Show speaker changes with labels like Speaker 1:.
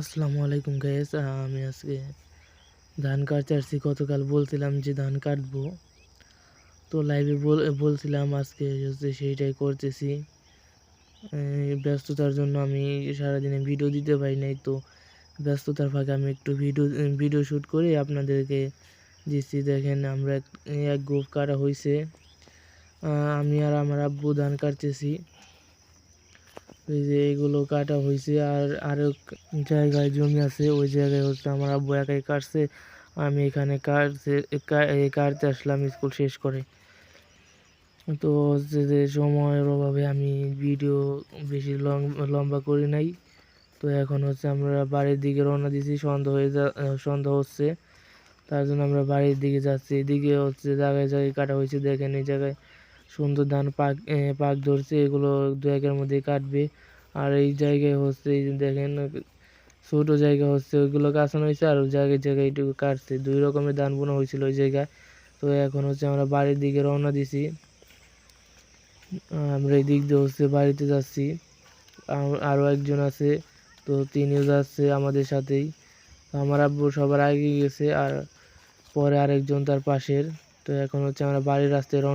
Speaker 1: আসসালামু আলাইকুম গাইস আমি আজকে ধান কাটতে আসছি। গতকাল বলছিলাম যে ধান কাটবো। তো লাইভে বলছিলাম আজকে হচ্ছে সেইটাই করতেছি। ব্যস্ততার জন্য আমি সারাদিনে ভিডিও দিতে পারি নাই। তো ব্যস্ততার ফাঁকে আমি একটু ভিডিও ভিডিও শ্যুট করে আপনাদেরকে দিচ্ছি। দেখেন আমরা এক- গ্রুপ কাটা হয়েছে আমি আর আমার আব্বু ধান কাটতেছি। এই যে এগুলো কাটা হয়েছে আর আরও জায়গায় জমি আছে, ওই জায়গায় হচ্ছে আমার আব্বু একাই কাটছে। আমি এখানে কাটতে কাটতে আসলাম স্কুল শেষ করে। তো হচ্ছে যে সময়ের অভাবে আমি ভিডিও বেশি লম্বা করি নাই। তো এখন হচ্ছে আমরা বাড়ির দিকে রওনা দিয়েছি সন্ধ্যা হয়ে যা, সন্ধ্যা হচ্ছে। তার জন্য আমরা বাড়ির দিকে যাচ্ছি। এদিকে হচ্ছে জায়গায় জায়গায় কাটা হয়েছে দেখেন এই জায়গায় সুন্দর ধান পাক পাক ধরছে, এগুলো দু একের মধ্যে কাটবে। আর এই জায়গায় হচ্ছে, এই যে দেখেন, ছোটো জায়গা হচ্ছে, ওইগুলো কাছানো হয়েছে, আর ওই জায়গায় জায়গায় একটু কাটছে। দুই রকমের ধান বোনা হয়েছিল ওই জায়গায়। তো এখন হচ্ছে আমরা বাড়ির দিকে রওনা দিছি। আমরা এই দিক দিয়ে হচ্ছে বাড়িতে যাচ্ছি। আর- আরও একজন আছে, তো তিনিও যাচ্ছে আমাদের সাথেই। আমার আব্বু সবার আগে গেছে, আর পরে আরেকজন তার পাশের। তো এখন হচ্ছে আমরা বাড়ির রাস্তায় রওনা